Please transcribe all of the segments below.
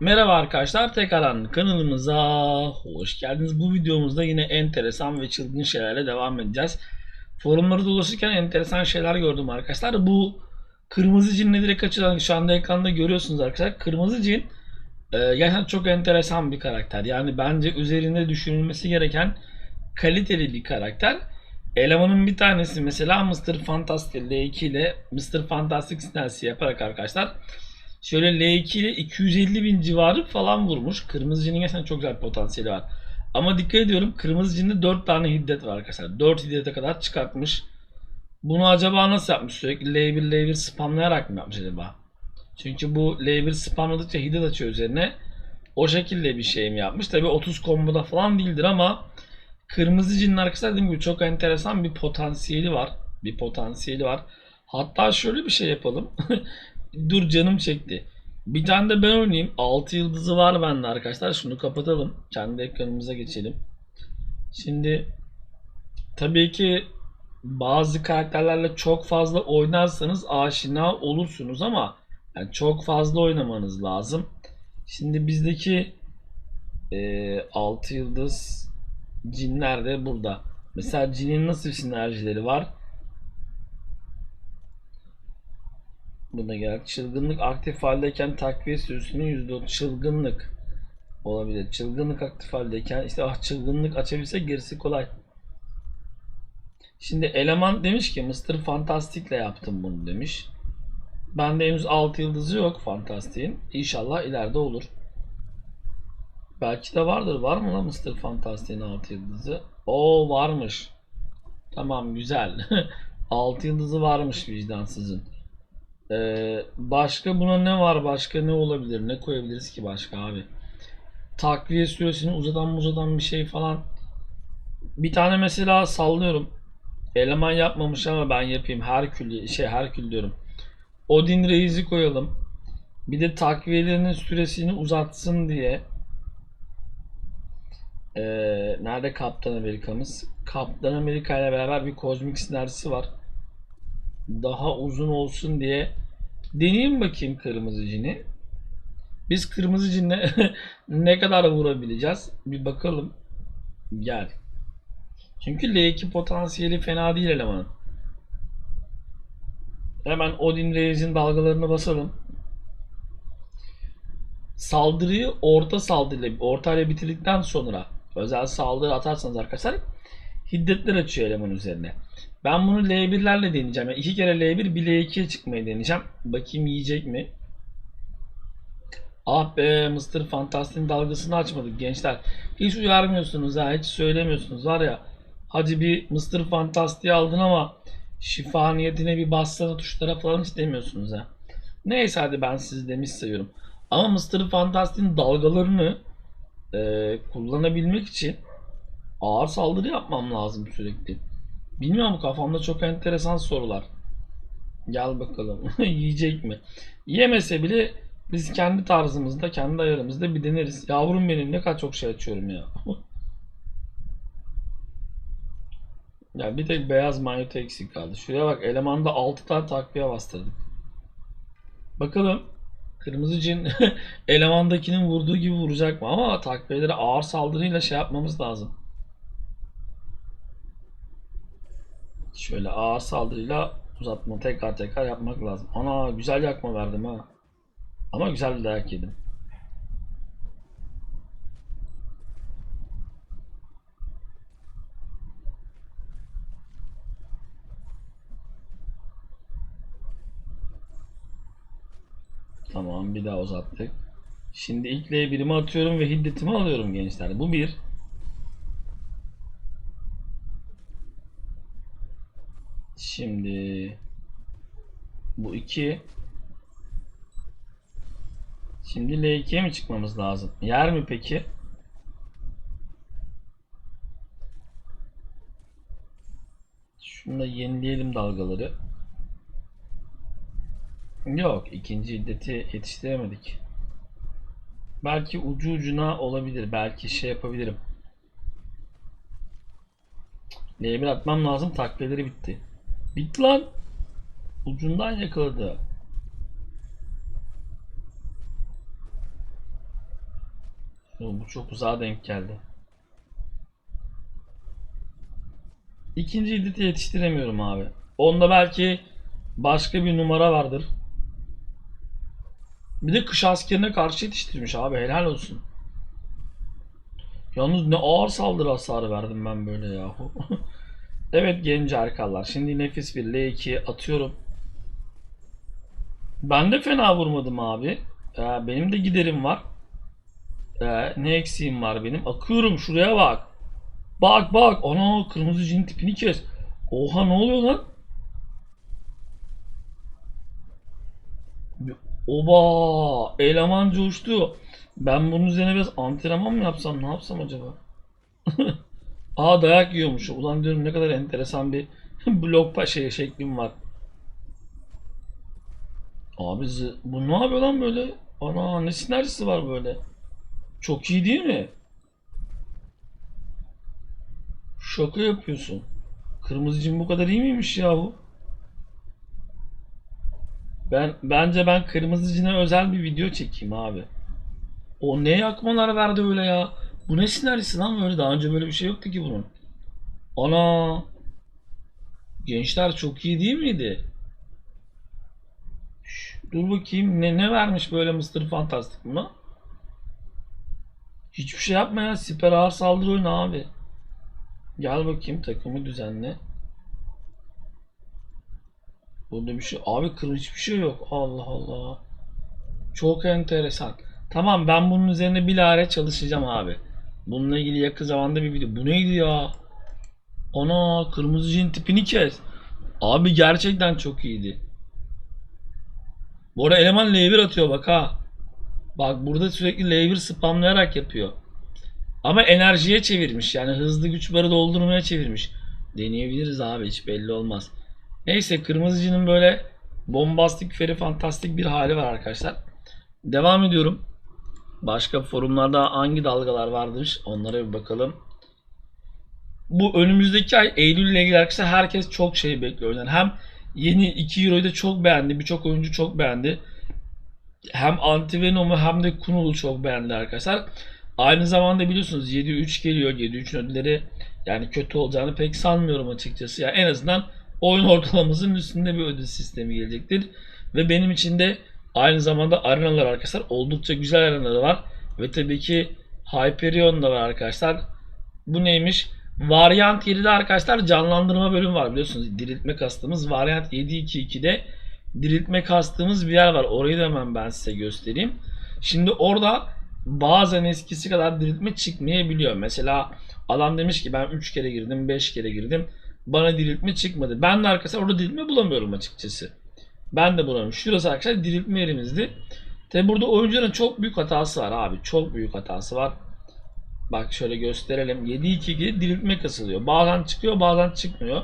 Merhaba arkadaşlar, tekrardan kanalımıza hoş geldiniz. Bu videomuzda yine enteresan ve çılgın şeylerle devam edeceğiz. Forumları dolaşırken enteresan şeyler gördüm arkadaşlar. Bu kırmızı cin nedir kaçıran şu anda ekranda görüyorsunuz arkadaşlar. Kırmızı cin e, gerçekten çok enteresan bir karakter. Yani bence üzerinde düşünülmesi gereken kaliteli bir karakter. Elemanın bir tanesi mesela Mr. Fantastic L2 ile Mr. Fantastic Snells'i yaparak arkadaşlar Şöyle L2 ile 250 bin civarı falan vurmuş. Kırmızı cinin gerçekten çok güzel potansiyeli var. Ama dikkat ediyorum kırmızı cinde 4 tane hiddet var arkadaşlar. 4 hiddete kadar çıkartmış. Bunu acaba nasıl yapmış? Sürekli L1 L1 spamlayarak mı yapmış acaba? Çünkü bu L1 spamladıkça hiddet açıyor üzerine. O şekilde bir şey mi yapmış? Tabi 30 komboda falan değildir ama kırmızı cinin arkadaşlar dediğim gibi çok enteresan bir potansiyeli var. Bir potansiyeli var. Hatta şöyle bir şey yapalım. Dur canım çekti. Bir tane de ben oynayayım. 6 yıldızı var bende arkadaşlar. Şunu kapatalım. Kendi ekranımıza geçelim. Şimdi tabii ki bazı karakterlerle çok fazla oynarsanız aşina olursunuz ama yani çok fazla oynamanız lazım. Şimdi bizdeki e, 6 yıldız cinler de burada. Mesela cinin nasıl sinerjileri var? Buna gel. Çılgınlık aktif haldeyken takviye sürüsünün %30 çılgınlık olabilir. Çılgınlık aktif haldeyken işte ah çılgınlık açabilse gerisi kolay. Şimdi eleman demiş ki Mr. Fantastic'le yaptım bunu demiş. Bende henüz 6 yıldızı yok Fantastic'in. İnşallah ileride olur. Belki de vardır. Var mı lan Mr. Fantastic'in 6 yıldızı? Oo varmış. Tamam güzel. 6 yıldızı varmış vicdansızın. Ee, başka buna ne var? Başka ne olabilir? Ne koyabiliriz ki başka abi? Takviye süresini uzatan uzatan bir şey falan. Bir tane mesela sallıyorum. Eleman yapmamış ama ben yapayım. Herkül şey Herkül diyorum. Odin Reis'i koyalım. Bir de takviyelerinin süresini uzatsın diye. Ee, nerede Kaptan Amerika'mız? Kaptan Amerika ile beraber bir kozmik sinerjisi var daha uzun olsun diye deneyeyim bakayım kırmızı cini. Biz kırmızı cinle ne kadar vurabileceğiz? Bir bakalım. Gel. Çünkü L2 potansiyeli fena değil elemanın. Hemen Odin Reis'in dalgalarını basalım. Saldırıyı orta saldırıyla, orta ile bitirdikten sonra özel saldırı atarsanız arkadaşlar hiddetler açıyor eleman üzerine. Ben bunu L1'lerle deneyeceğim. Yani iki kere L1 bir L2'ye çıkmayı deneyeceğim. Bakayım yiyecek mi? Ah be Mr. Fantastic'in dalgasını açmadık gençler. Hiç uyarmıyorsunuz ha. Hiç söylemiyorsunuz var ya. Hadi bir Mr. Fantastic'i aldın ama şifa niyetine bir bassana tuşlara falan istemiyorsunuz ha. Neyse hadi ben sizi demiş sayıyorum. Ama Mr. Fantastic'in dalgalarını e, kullanabilmek için ağır saldırı yapmam lazım sürekli. Bilmiyorum kafamda çok enteresan sorular. Gel bakalım. Yiyecek mi? Yemese bile biz kendi tarzımızda, kendi ayarımızda bir deneriz. Yavrum benim ne kadar çok şey açıyorum ya. ya bir tek beyaz manyeto eksik kaldı. Şuraya bak elemanda 6 tane takviye bastırdık. Bakalım kırmızı cin elemandakinin vurduğu gibi vuracak mı? Ama takviyeleri ağır saldırıyla şey yapmamız lazım. Şöyle ağır saldırıyla uzatma tekrar tekrar yapmak lazım. Ana güzel yakma verdim ha. Ama güzel bir dayak yedim. Tamam bir daha uzattık. Şimdi ilk L1'imi atıyorum ve hiddetimi alıyorum gençler. Bu bir. Şimdi bu 2 Şimdi L2'ye mi çıkmamız lazım? Yer mi peki? Şunu da yenileyelim dalgaları. Yok, ikinci iddeti yetiştiremedik. Belki ucu ucuna olabilir. Belki şey yapabilirim. L1 atmam lazım. Takviyeleri bitti. Bitti lan. Ucundan yakaladı. Bu çok uzağa denk geldi. İkinci editi yetiştiremiyorum abi. Onda belki başka bir numara vardır. Bir de kış askerine karşı yetiştirmiş abi helal olsun. Yalnız ne ağır saldırı hasarı verdim ben böyle yahu. evet genç arkalar. Şimdi nefis bir L2 atıyorum. Ben de fena vurmadım abi. Ee, benim de giderim var. Ee, ne eksiğim var benim? Akıyorum şuraya bak. Bak bak. Ana kırmızı cin tipini kes. Oha ne oluyor lan? Oba eleman coştu. Ben bunun üzerine biraz antrenman mı yapsam ne yapsam acaba? Aa dayak yiyormuş. Ulan diyorum ne kadar enteresan bir blok şey şeklim var. Abi bu ne yapıyor lan böyle? Ana ne sinerjisi var böyle? Çok iyi değil mi? Şaka yapıyorsun. Kırmızı cin bu kadar iyi miymiş yahu? Ben bence ben kırmızı özel bir video çekeyim abi. O ne yakmalar verdi öyle ya? Bu ne sinerjisi lan böyle? Daha önce böyle bir şey yoktu ki bunun. Ana! Gençler çok iyi değil miydi? Şş, dur bakayım ne ne vermiş böyle Mr. Fantastic buna? Hiçbir şey yapma ya. Siper ağır saldırı oyunu abi. Gel bakayım takımı düzenle. Burada bir şey. Abi kırmızı hiçbir şey yok. Allah Allah. Çok enteresan. Tamam ben bunun üzerine bilahare çalışacağım abi. Bununla ilgili yakın zamanda bir video. Bu neydi ya? Ana kırmızı cin tipini kes. Abi gerçekten çok iyiydi. Bu arada eleman L1 atıyor bak ha. Bak burada sürekli L1 spamlayarak yapıyor. Ama enerjiye çevirmiş yani hızlı güç barı doldurmaya çevirmiş. Deneyebiliriz abi hiç belli olmaz. Neyse kırmızıcının böyle bombastik feri fantastik bir hali var arkadaşlar. Devam ediyorum. Başka forumlarda hangi dalgalar vardır onlara bir bakalım. Bu önümüzdeki ay Eylül ile ilgili arkadaşlar herkes çok şey bekliyor. Yani hem yeni 2 Euro'yu da çok beğendi. Birçok oyuncu çok beğendi. Hem Antivenom'u hem de Kunul'u çok beğendi arkadaşlar. Aynı zamanda biliyorsunuz 7-3 geliyor. 7-3 ödülleri yani kötü olacağını pek sanmıyorum açıkçası. Yani en azından oyun ortalamasının üstünde bir ödül sistemi gelecektir. Ve benim için de aynı zamanda arenalar arkadaşlar oldukça güzel arenalar var. Ve tabii ki Hyperion da var arkadaşlar. Bu neymiş? Varyant 7'de arkadaşlar canlandırma bölümü var biliyorsunuz. Diriltme kastığımız Varyant 7.2.2'de diriltme kastığımız bir yer var. Orayı da hemen ben size göstereyim. Şimdi orada bazen eskisi kadar diriltme çıkmayabiliyor. Mesela adam demiş ki ben 3 kere girdim, 5 kere girdim. Bana diriltme çıkmadı. Ben de arkadaşlar orada diriltme bulamıyorum açıkçası. Ben de bulamıyorum. Şurası arkadaşlar diriltme yerimizdi. Tabi burada oyuncuların çok büyük hatası var abi. Çok büyük hatası var. Bak şöyle gösterelim. 7-2-2 diriltme kasılıyor. Bazen çıkıyor bazen çıkmıyor.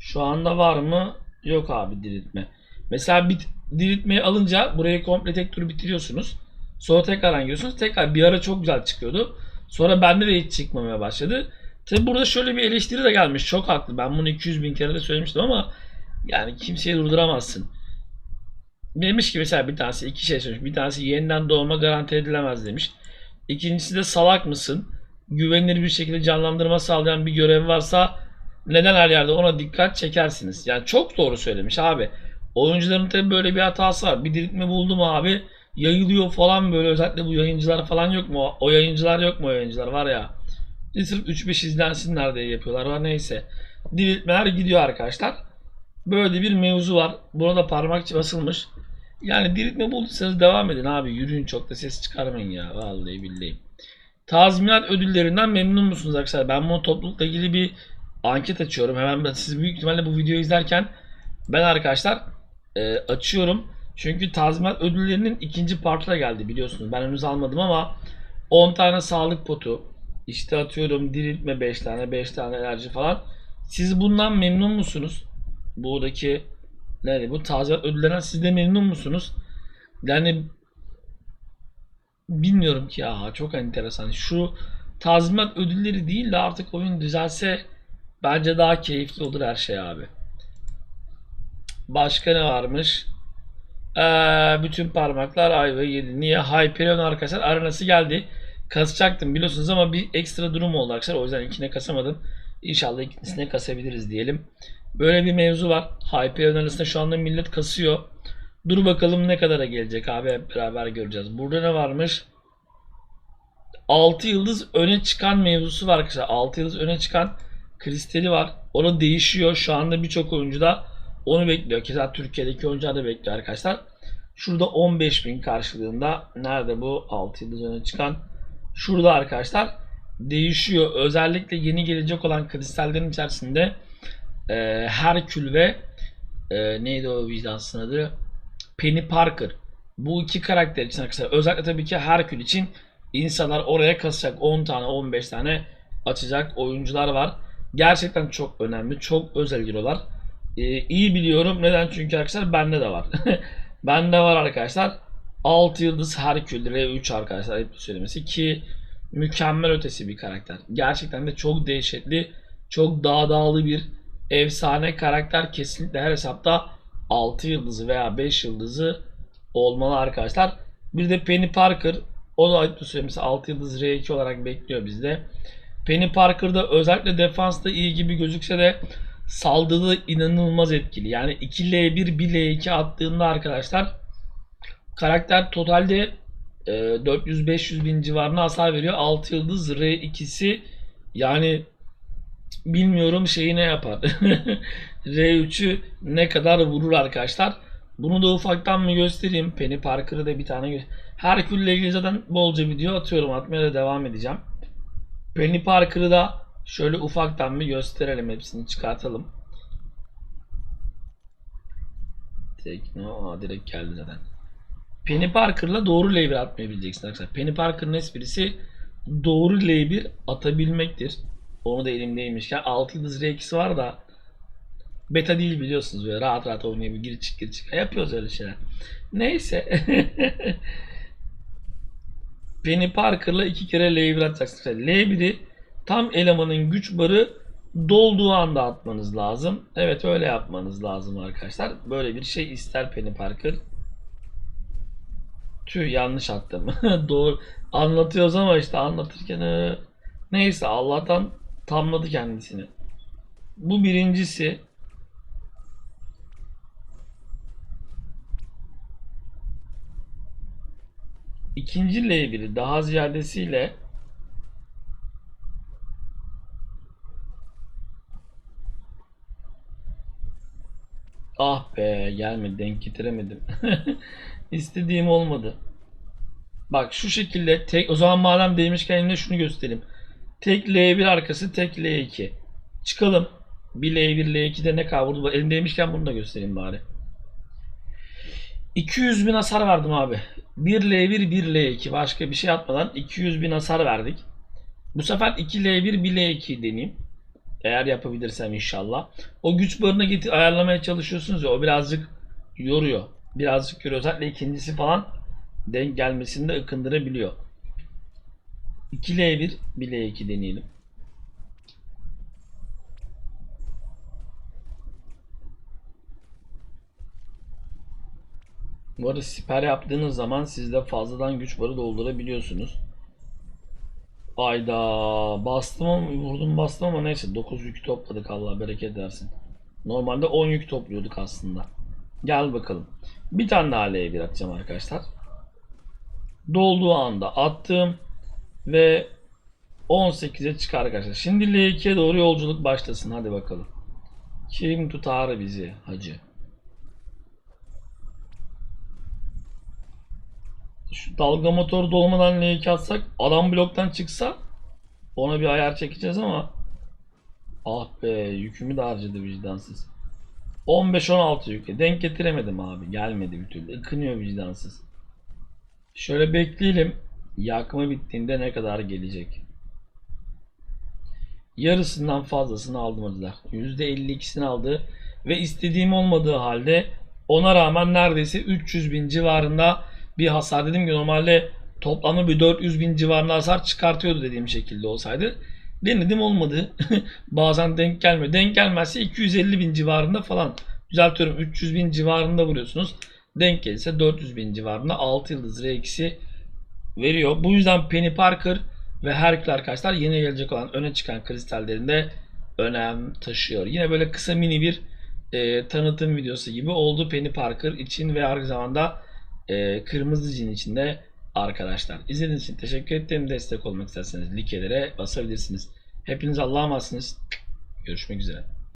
Şu anda var mı? Yok abi diriltme. Mesela bir diriltmeyi alınca burayı komple tek tur bitiriyorsunuz. Sonra tekrar giriyorsunuz. Tekrar bir ara çok güzel çıkıyordu. Sonra bende de hiç çıkmamaya başladı. Tabi burada şöyle bir eleştiri de gelmiş. Çok haklı. Ben bunu 200 bin kere de söylemiştim ama yani kimseyi durduramazsın. Demiş ki mesela bir tanesi iki şey söylemiş. Bir tanesi yeniden doğma garanti edilemez demiş. İkincisi de salak mısın? Güvenilir bir şekilde canlandırma sağlayan bir görev varsa neden her yerde ona dikkat çekersiniz? Yani çok doğru söylemiş abi. Oyuncuların tabi böyle bir hatası var. Bir diriltme buldum abi. Yayılıyor falan böyle. Özellikle bu yayıncılar falan yok mu? O yayıncılar yok mu o yayıncılar var ya. Sırf 3-5 izlensinler diye yapıyorlar. Var neyse. Diriltmeler gidiyor arkadaşlar. Böyle bir mevzu var. Burada parmak basılmış. Yani diriltme bulduysanız devam edin abi. Yürüyün çok da ses çıkarmayın ya. Vallahi billahi. Tazminat ödüllerinden memnun musunuz arkadaşlar? Ben bu toplulukla ilgili bir anket açıyorum. Hemen ben siz büyük ihtimalle bu videoyu izlerken ben arkadaşlar e, açıyorum. Çünkü tazminat ödüllerinin ikinci partı da geldi biliyorsunuz. Ben henüz almadım ama 10 tane sağlık potu, işte atıyorum diriltme 5 tane, 5 tane enerji falan. Siz bundan memnun musunuz? Buradaki ne bu tazminat ödüllerinden siz de memnun musunuz? Yani bilmiyorum ki ya çok enteresan. Şu tazminat ödülleri değil de artık oyun düzelse bence daha keyifli olur her şey abi. Başka ne varmış? Ee, bütün parmaklar ayva yedi. Niye? Hyperion arkadaşlar arenası geldi. kasacaktım biliyorsunuz ama bir ekstra durum oldu arkadaşlar. O yüzden ilkine kasamadım. İnşallah ikincisine kasabiliriz diyelim. Böyle bir mevzu var. Hyperion arasında şu anda millet kasıyor. Dur bakalım ne kadara gelecek abi hep beraber göreceğiz. Burada ne varmış? 6 yıldız öne çıkan mevzusu var arkadaşlar. 6 yıldız öne çıkan kristali var. Onu değişiyor. Şu anda birçok oyuncu da onu bekliyor. Keza Türkiye'deki oyuncular da bekliyor arkadaşlar. Şurada 15.000 karşılığında nerede bu 6 yıldız öne çıkan? Şurada arkadaşlar değişiyor. Özellikle yeni gelecek olan kristallerin içerisinde e, Herkül ve e, neydi o vicdansın adı? Penny Parker. Bu iki karakter için arkadaşlar özellikle tabii ki Herkül için insanlar oraya kasacak 10 tane 15 tane açacak oyuncular var. Gerçekten çok önemli. Çok özel giriyorlar. Ee, iyi biliyorum. Neden? Çünkü arkadaşlar bende de var. bende var arkadaşlar. 6 yıldız Herkül R3 arkadaşlar hep söylemesi ki mükemmel ötesi bir karakter. Gerçekten de çok dehşetli, çok dağdağlı bir efsane karakter. Kesinlikle her hesapta 6 yıldızı veya 5 yıldızı olmalı arkadaşlar. Bir de Penny Parker. O da ayıp söylemesi 6 yıldız R2 olarak bekliyor bizde. Penny Parker'da özellikle defansta iyi gibi gözükse de saldırıda inanılmaz etkili. Yani 2L1 1L2 attığında arkadaşlar karakter totalde e, 400-500 bin civarına hasar veriyor. 6 yıldız R2'si yani bilmiyorum şeyi ne yapar. R3'ü ne kadar vurur arkadaşlar. Bunu da ufaktan mı göstereyim. Penny Parker'ı da bir tane Herkül'le ilgili zaten bolca video atıyorum. Atmaya da devam edeceğim. Penny Parker'ı da şöyle ufaktan bir gösterelim. Hepsini çıkartalım. Tekno aa, direkt geldi zaten. Penny Parker'la doğru L1 atmayabileceksin arkadaşlar. Penny Parker'ın esprisi doğru L1 atabilmektir. Onu da elimdeymişken 6 yıldız R2'si var da beta değil biliyorsunuz böyle rahat rahat oynayabilir gir çık gir çık yapıyoruz öyle şeyler. Neyse. Penny Parker'la iki kere L1 atacaksınız. L1'i tam elemanın güç barı dolduğu anda atmanız lazım. Evet öyle yapmanız lazım arkadaşlar. Böyle bir şey ister Penny Parker. Tüh yanlış attım. Doğru anlatıyoruz ama işte anlatırken e, neyse Allah'tan tamladı kendisini. Bu birincisi. İkinci L1'i daha ziyadesiyle Ah be gelmedi denk getiremedim. İstediğim olmadı. Bak şu şekilde tek o zaman madem değmişken elimde şunu göstereyim. Tek L1 arkası tek L2. Çıkalım. Bir L1 L2'de ne kadar vurdu? Elimdeymişken bunu da göstereyim bari. 200 bin hasar verdim abi. 1 L1 1 L2 başka bir şey atmadan 200 bin hasar verdik. Bu sefer 2 L1 1 L2 deneyeyim. Eğer yapabilirsem inşallah. O güç barını getir ayarlamaya çalışıyorsunuz ya o birazcık yoruyor. Birazcık yoruyor. Özellikle ikincisi falan denk gelmesinde ıkındırabiliyor. 2 L1 1 L2 deneyelim. Bu arada siper yaptığınız zaman siz de fazladan güç barı doldurabiliyorsunuz. Ayda bastım ama vurdum bastım ama neyse 9 yük topladık Allah bereket versin. Normalde 10 yük topluyorduk aslında. Gel bakalım. Bir tane daha L1 atacağım arkadaşlar. Dolduğu anda attım ve 18'e çıkar arkadaşlar. Şimdi L2'ye doğru yolculuk başlasın. Hadi bakalım. Kim tutar bizi hacı? Şu dalga motoru dolmadan L2 atsak adam bloktan çıksa ona bir ayar çekeceğiz ama ah be yükümü de harcadı vicdansız. 15-16 yükü denk getiremedim abi gelmedi bir türlü ıkınıyor vicdansız. Şöyle bekleyelim yakma bittiğinde ne kadar gelecek. Yarısından fazlasını aldım acılar. %52'sini aldı ve istediğim olmadığı halde ona rağmen neredeyse 300 bin civarında bir hasar dedim ki normalde toplamda bir 400 bin civarında hasar çıkartıyordu dediğim şekilde olsaydı. Denedim olmadı. Bazen denk gelmiyor. Denk gelmezse 250 bin civarında falan. Düzeltiyorum 300 bin civarında vuruyorsunuz. Denk gelirse 400 bin civarında 6 yıldız R2'si veriyor. Bu yüzden Penny Parker ve Herkül arkadaşlar yeni gelecek olan öne çıkan kristallerinde önem taşıyor. Yine böyle kısa mini bir e, tanıtım videosu gibi oldu Penny Parker için ve aynı zamanda e, Kırmızı Cin için de arkadaşlar. İzlediğiniz için teşekkür ederim. Destek olmak isterseniz likelere basabilirsiniz. Hepiniz Allah'a emanetsiniz. Görüşmek üzere.